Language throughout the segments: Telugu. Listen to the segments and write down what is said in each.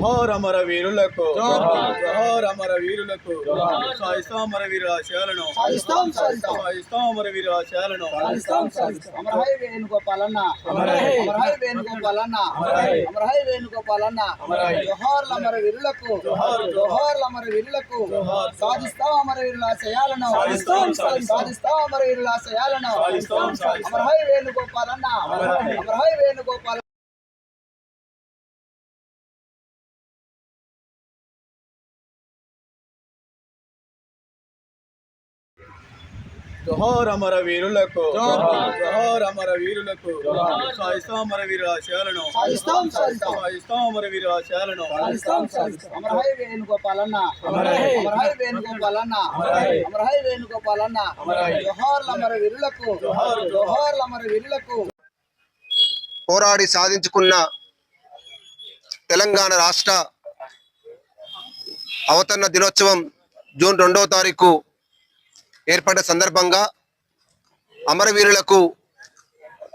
జోహార్ అమర వీరులకు. జోహార్ అమర వీరులకు. సాయిస్తాం అమర వీరుల శేలను సాయిస్తాం, అమర సాయిస్తాం, సాయిస్తాం. అమరహై వేణుగోపాలన్న. అమరహై. వేణుగోపాలన్న. అమరహై. వేణుగోపాలన్న. జోహార్ల అమర వీరులకు. జోహార్. అమర వీరులకు. జోహార్. సాధిస్తాం అమర వీరుల ఆశయాలను సాధిస్తాం, అమర వీరుల ఆశయాలను. అమరహై వేణుగోపాలన్న. అమరహై. వేణుగోపాల జోహార్ అమర వీరులకు జోహార్. జోహార్ అమర వీరులకు జోహార్. సాయిస్తాం అమర వీరుల శేలను సాధిస్తాం, సాధిస్తాం. సాయిస్తాం అమర వీరుల శేలను సాధిస్తాం, సాధిస్తాం. అమరహై వేణుగోపాలన్న అమరహై. అమరహై వేణుగోపాలన్న అమరహై. అమరహై వేణుగోపాలన్న. జోహార్ల అమర వీరులకు జోహార్. అమర వీరులకు పోరాడి సాధించుకున్న తెలంగాణ రాష్ట్ర అవతరణ దినోత్సవం జూన్ రెండవ తారీఖు ఏర్పడ్డ సందర్భంగా అమరవీరులకు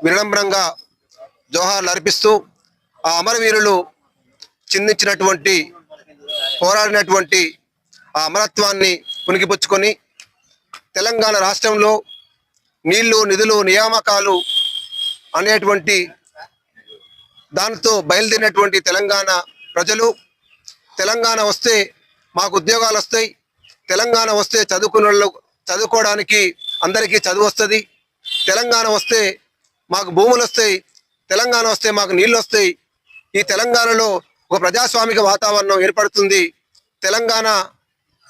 వినమ్రంగా జోహార్లు అర్పిస్తూ ఆ అమరవీరులు చిందించినటువంటి పోరాడినటువంటి ఆ అమరత్వాన్ని పునికిపుచ్చుకొని తెలంగాణ రాష్ట్రంలో నీళ్ళు నిధులు నియామకాలు అనేటువంటి దానితో బయలుదేరినటువంటి తెలంగాణ ప్రజలు తెలంగాణ వస్తే మాకు ఉద్యోగాలు వస్తాయి తెలంగాణ వస్తే చదువుకున్న వాళ్ళు చదువుకోవడానికి అందరికీ చదువు వస్తుంది. తెలంగాణ వస్తే మాకు భూములు వస్తాయి. తెలంగాణ వస్తే మాకు నీళ్ళు వస్తాయి. ఈ తెలంగాణలో ఒక ప్రజాస్వామిక వాతావరణం ఏర్పడుతుంది. తెలంగాణ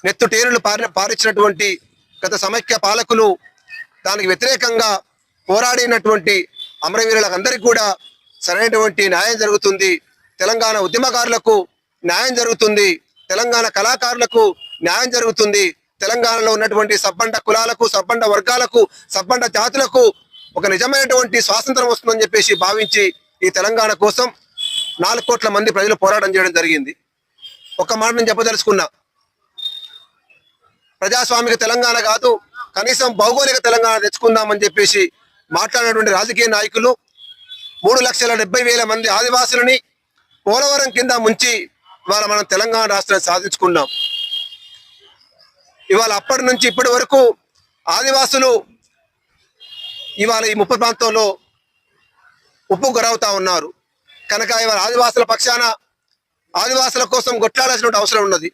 నెత్తుటేరులు పారి పారించినటువంటి గత సమైక్య పాలకులు దానికి వ్యతిరేకంగా పోరాడినటువంటి అమరవీరులందరికీ కూడా సరైనటువంటి న్యాయం జరుగుతుంది. తెలంగాణ ఉద్యమకారులకు న్యాయం జరుగుతుంది. తెలంగాణ కళాకారులకు న్యాయం జరుగుతుంది. తెలంగాణలో ఉన్నటువంటి సబ్బండ కులాలకు సబ్బండ వర్గాలకు సబ్బండ జాతులకు ఒక నిజమైనటువంటి స్వాతంత్రం వస్తుందని చెప్పేసి భావించి ఈ తెలంగాణ కోసం నాలుగు కోట్ల మంది ప్రజలు పోరాటం చేయడం జరిగింది. ఒక మాట నేను చెప్పదలుచుకున్నా. ప్రజాస్వామిక తెలంగాణ కాదు కనీసం భౌగోళిక తెలంగాణ తెచ్చుకుందామని చెప్పేసి మాట్లాడినటువంటి రాజకీయ నాయకులు మూడు లక్షల డెబ్బై వేల మంది ఆదివాసులని పోలవరం కింద ముంచి ఇవాళ మనం తెలంగాణ రాష్ట్రాన్ని సాధించుకున్నాం. ఇవాళ అప్పటి నుంచి ఇప్పటి వరకు ఆదివాసులు ఇవాళ ఈ ముప్పై ప్రాంతంలో ఉప్పు గురవుతా ఉన్నారు. కనుక ఇవాళ ఆదివాసుల పక్షాన ఆదివాసుల కోసం కొట్లాడాల్సిన అవసరం ఉన్నది.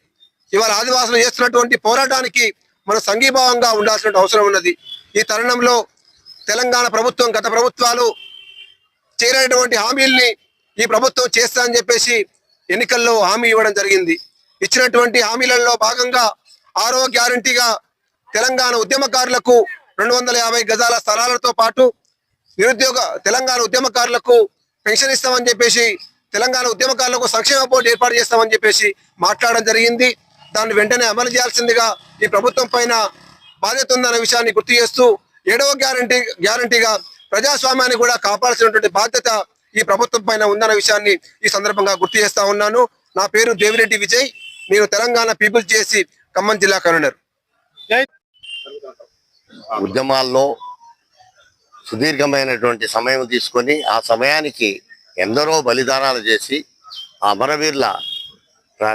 ఇవాళ ఆదివాసులు చేస్తున్నటువంటి పోరాటానికి మన సంఘీభావంగా ఉండాల్సిన అవసరం ఉన్నది. ఈ తరుణంలో తెలంగాణ ప్రభుత్వం గత ప్రభుత్వాలు చేరేటువంటి హామీల్ని ఈ ప్రభుత్వం చేస్తా అని చెప్పేసి ఎన్నికల్లో హామీ ఇవ్వడం జరిగింది. ఇచ్చినటువంటి హామీలలో భాగంగా ఆరో గ్యారంటీగా తెలంగాణ ఉద్యమకారులకు రెండు వందల యాభై గజాల స్థలాలతో పాటు నిరుద్యోగ తెలంగాణ ఉద్యమకారులకు పెన్షన్ ఇస్తామని చెప్పేసి తెలంగాణ ఉద్యమకారులకు సంక్షేమ బోర్డు ఏర్పాటు చేస్తామని చెప్పేసి మాట్లాడడం జరిగింది. దాన్ని వెంటనే అమలు చేయాల్సిందిగా ఈ ప్రభుత్వం పైన బాధ్యత ఉందన్న విషయాన్ని గుర్తు చేస్తూ ఏడవ గ్యారంటీ గ్యారంటీగా ప్రజాస్వామ్యాన్ని కూడా కాపాడాల్సినటువంటి బాధ్యత ఈ ప్రభుత్వం పైన ఉందన్న విషయాన్ని ఈ సందర్భంగా గుర్తు చేస్తా ఉన్నాను. నా పేరు దేవిరెడ్డి విజయ్. నేను తెలంగాణ పీపుల్స్ చేసి ఖమ్మం జిల్లా కన్వీనర్. ఉద్యమాల్లో సుదీర్ఘమైనటువంటి సమయం తీసుకొని ఆ సమయానికి ఎందరో బలిదానాలు చేసి ఆ అమరవీరుల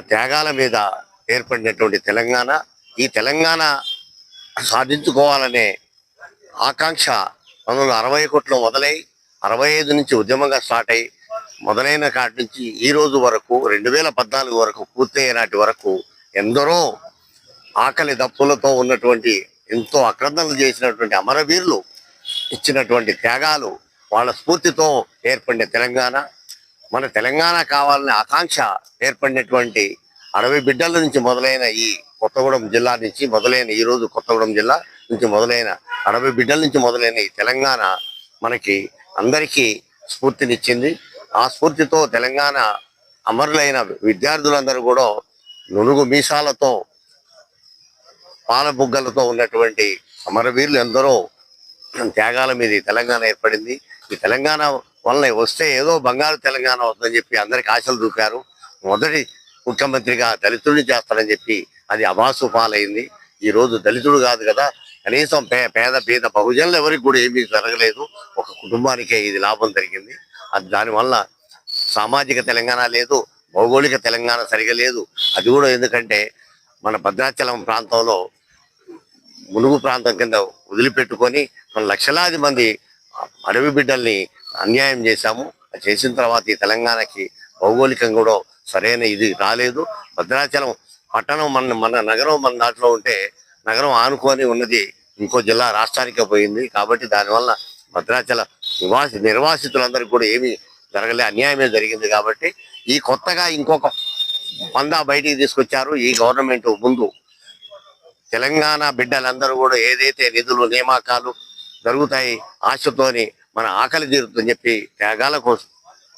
త్యాగాల మీద ఏర్పడినటువంటి తెలంగాణ ఈ తెలంగాణ సాధించుకోవాలనే ఆకాంక్ష పంతొమ్మిది అరవై ఒకటిలో మొదలై అరవై ఐదు నుంచి ఉద్యమంగా స్టార్ట్ అయ్యి మొదలైన కాటి నుంచి ఈ రోజు వరకు రెండు వేల పద్నాలుగు వరకు పూర్తయ్యే నాటి వరకు ఎందరో ఆకలి దప్పులతో ఉన్నటువంటి ఎంతో అక్రందనలు చేసినటువంటి అమరవీరులు ఇచ్చినటువంటి త్యాగాలు వాళ్ళ స్ఫూర్తితో ఏర్పడిన తెలంగాణ. మన తెలంగాణ కావాలనే ఆకాంక్ష ఏర్పడినటువంటి అడవి బిడ్డల నుంచి మొదలైన ఈ కొత్తగూడెం జిల్లా నుంచి మొదలైన ఈ రోజు కొత్తగూడెం జిల్లా నుంచి మొదలైన అడవి బిడ్డల నుంచి మొదలైన ఈ తెలంగాణ మనకి అందరికీ స్ఫూర్తినిచ్చింది. ఆ స్ఫూర్తితో తెలంగాణ అమరులైన విద్యార్థులందరూ కూడా నునుగు మీసాలతో పాలబుగ్గలతో ఉన్నటువంటి అమరవీరులు ఎందరో త్యాగాల మీద తెలంగాణ ఏర్పడింది. ఈ తెలంగాణ వల్ల వస్తే ఏదో బంగారు తెలంగాణ వస్తుందని చెప్పి అందరికి ఆశలు చూపారు మొదటి ముఖ్యమంత్రిగా దళితుడిని చేస్తారని చెప్పి అది అభాసు పాలైంది. ఈ రోజు దళితుడు కాదు కదా కనీసం పే పేద పేద బహుజనులు ఎవరికి కూడా ఏమీ జరగలేదు. ఒక కుటుంబానికే ఇది లాభం జరిగింది. అది దానివల్ల సామాజిక తెలంగాణ లేదు భౌగోళిక తెలంగాణ సరిగా లేదు. అది కూడా ఎందుకంటే మన భద్రాచలం ప్రాంతంలో ములుగు ప్రాంతం కింద వదిలిపెట్టుకొని మన లక్షలాది మంది అడవి బిడ్డల్ని అన్యాయం చేశాము. అది చేసిన తర్వాత ఈ తెలంగాణకి భౌగోళికంగా కూడా సరైన ఇది రాలేదు. భద్రాచలం పట్టణం మన మన నగరం మన దాంట్లో ఉంటే నగరం ఆనుకొని ఉన్నది ఇంకో జిల్లా రాష్ట్రానికే పోయింది. కాబట్టి దానివల్ల భద్రాచల నివాసి నిర్వాసితులందరికీ కూడా ఏమీ జరగలే అన్యాయమే జరిగింది కాబట్టి ఈ కొత్తగా ఇంకొక పందా బయటికి తీసుకొచ్చారు ఈ గవర్నమెంట్ ముందు. తెలంగాణ బిడ్డలందరూ కూడా ఏదైతే నిధులు నియామకాలు జరుగుతాయి ఆశతోని మన ఆకలి తీరుతుందని చెప్పి త్యాగాల కోసం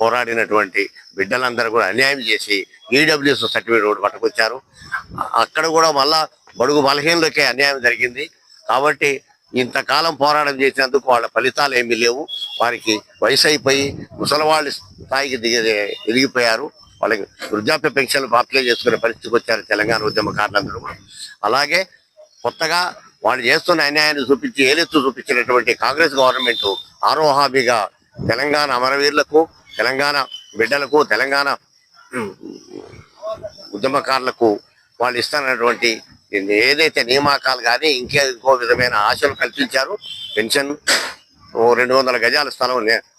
పోరాడినటువంటి బిడ్డలందరూ కూడా అన్యాయం చేసి ఈడబ్ల్యూఎస్ సర్టిఫికేట్ కూడా పట్టుకొచ్చారు. అక్కడ కూడా మళ్ళా బడుగు బలహీనలకే అన్యాయం జరిగింది. కాబట్టి ఇంతకాలం పోరాటం చేసినందుకు వాళ్ళ ఫలితాలు ఏమీ లేవు. వారికి వయసు అయిపోయి ముసలివాళ్ళ స్థాయికి దిగి ఎదిగిపోయారు. వాళ్ళకి వృద్ధాప్య పెన్షన్లు అప్లై చేసుకునే పరిస్థితికి వచ్చారు తెలంగాణ ఉద్యమకారులందరూ కూడా. అలాగే కొత్తగా వాళ్ళు చేస్తున్న అన్యాయాన్ని చూపించి ఏలెత్తు చూపించినటువంటి కాంగ్రెస్ గవర్నమెంట్ ఆరో తెలంగాణ అమరవీరులకు తెలంగాణ బిడ్డలకు తెలంగాణ ఉద్యమకారులకు వాళ్ళు ఇస్తున్నటువంటి ఏదైతే నియామకాలు కానీ ఇంకే ఇంకో విధమైన ఆశలు కల్పించారు. పెన్షన్ ఓ రెండు వందల గజాల స్థలం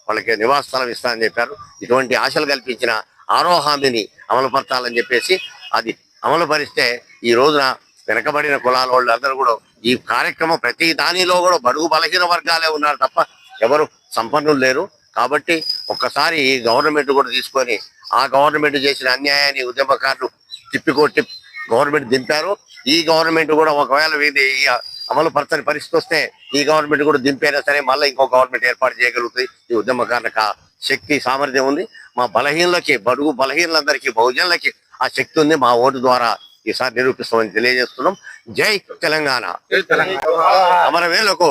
వాళ్ళకి నివాస స్థలం ఇస్తానని చెప్పారు. ఇటువంటి ఆశలు కల్పించిన ఆరో హామీని అమలుపరచాలని చెప్పేసి అది అమలు పరిస్తే ఈ రోజున వెనకబడిన కులాల వాళ్ళు అందరూ కూడా ఈ కార్యక్రమం ప్రతి దానిలో కూడా బడుగు బలహీన వర్గాలే ఉన్నారు తప్ప ఎవరు సంపన్నులు లేరు. కాబట్టి ఒక్కసారి ఈ గవర్నమెంట్ కూడా తీసుకొని ఆ గవర్నమెంట్ చేసిన అన్యాయాన్ని ఉద్యమకారులు తిప్పికొట్టి గవర్నమెంట్ దింపారు. ఈ గవర్నమెంట్ కూడా ఒకవేళ ఇది ఈ అమలు పరచని పరిస్థితి వస్తే ఈ గవర్నమెంట్ కూడా దింపైనా సరే మళ్ళీ ఇంకో గవర్నమెంట్ ఏర్పాటు చేయగలుగుతుంది. ఈ ఉద్యమకారులకు శక్తి సామర్థ్యం ఉంది. మా బలహీనలకి బడుగు బలహీనలందరికీ బహుజనులకి ఆ శక్తి ఉంది. మా ఓటు ద్వారా ఈసారి నిరూపిస్తామని తెలియజేస్తున్నాం. జై తెలంగాణ. అమరవేలకు